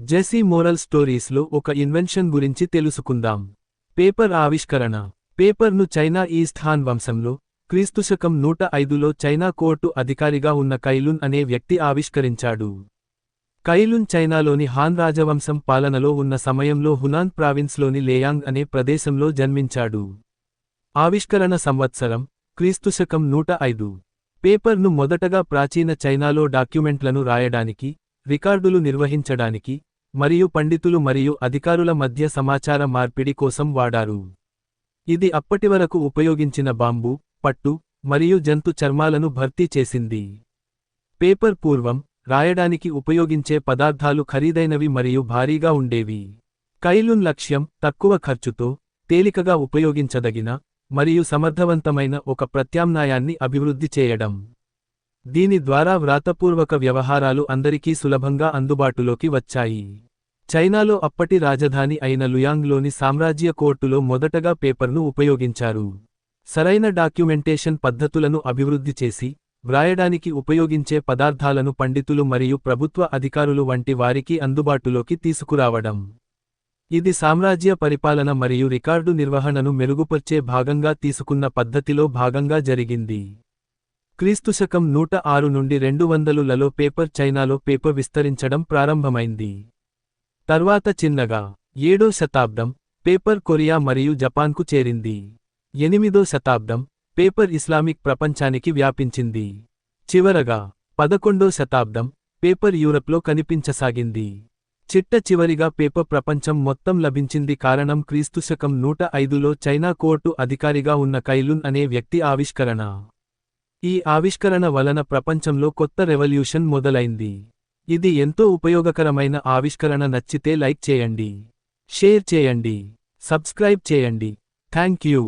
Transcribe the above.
జెసీ moral స్టోరీస్లో ఒక invention గురించి తెలుసుకుందాం. పేపర్ ఆవిష్కరణ. పేపర్ను చైనా ఈస్ట్ హాన్ వంశంలో క్రీస్తుశకం నూట ఐదులో చైనా కోర్టు అధికారిగా ఉన్న కైలున్ అనే వ్యక్తి ఆవిష్కరించాడు. కైలున్ చైనాలోని హాన్ రాజవంశం పాలనలో ఉన్న సమయంలో హునాన్ ప్రావిన్స్లోని లేయాంగ్ అనే ప్రదేశంలో జన్మించాడు. ఆవిష్కరణ సంవత్సరం క్రీస్తుశకం నూట ఐదు. పేపర్ను మొదటగా ప్రాచీన చైనాలో డాక్యుమెంట్లను రాయడానికి రికార్డులు నిర్వహించడానికి మరియు పండితులు మరియు అధికారుల మధ్య సమాచార మార్పిడి కోసం వాడారు. ఇది అప్పటివరకు ఉపయోగించిన బాంబు పట్టు మరియు జంతు చర్మాలను భర్తీ చేసింది. పేపర్ పూర్వం రాయడానికి ఉపయోగించే పదార్థాలు ఖరీదైనవి మరియు భారీగా ఉండేవి. కైలున్ లక్ష్యం తక్కువ ఖర్చుతో తేలికగా ఉపయోగించదగిన మరియు సమర్థవంతమైన ఒక ప్రత్యామ్నాయాన్ని అభివృద్ధి చేయడం. దీని ద్వారా వ్రాతపూర్వక వ్యవహారాలు అందరికీ సులభంగా అందుబాటులోకి వచ్చాయి. చైనాలో అప్పటి రాజధాని అయిన లుయాంగ్లోని సామ్రాజ్య కోర్టులో మొదటగా పేపర్ను ఉపయోగించారు. సరైన డాక్యుమెంటేషన్ పద్ధతులను అభివృద్ధి చేసి వ్రాయడానికి ఉపయోగించే పదార్థాలను పండితులు మరియు ప్రభుత్వ అధికారులు వంటి వారికి అందుబాటులోకి తీసుకురావడం. ఇది సామ్రాజ్య పరిపాలన మరియు రికార్డు నిర్వహణను మెరుగుపర్చే భాగంగా తీసుకున్న పద్ధతిలో భాగంగా జరిగింది. క్రీస్తుశకం నూట ఆరు నుండి రెండు వందలులలో పేపర్ చైనాలో పేపర్ విస్తరించడం ప్రారంభమైంది. తర్వాత చిన్నగా ఏడో శతాబ్దం పేపర్ కొరియా మరియు జపాన్కు చేరింది. ఎనిమిదో శతాబ్దం పేపర్ ఇస్లామిక్ ప్రపంచానికి వ్యాపించింది. చివరగా పదకొండో శతాబ్దం పేపర్ యూరప్లో కనిపించసాగింది. చిట్ట చివరిగా పేపర్ ప్రపంచం మొత్తం లభించింది కారణం క్రీస్తుశకం నూట ఐదులో చైనా కోర్టు అధికారిగా ఉన్న కైలున్ అనే వ్యక్తి ఆవిష్కరణ. ఈ ఆవిష్కరణ వలన ప్రపంచంలో కొత్త రెవల్యూషన్ మొదలైంది. ఇది ఎంతో ఉపయోగకరమైన ఆవిష్కరణ. నచ్చితే లైక్ చేయండి షేర్ చేయండి సబ్స్క్రైబ్ చేయండి. Thank you.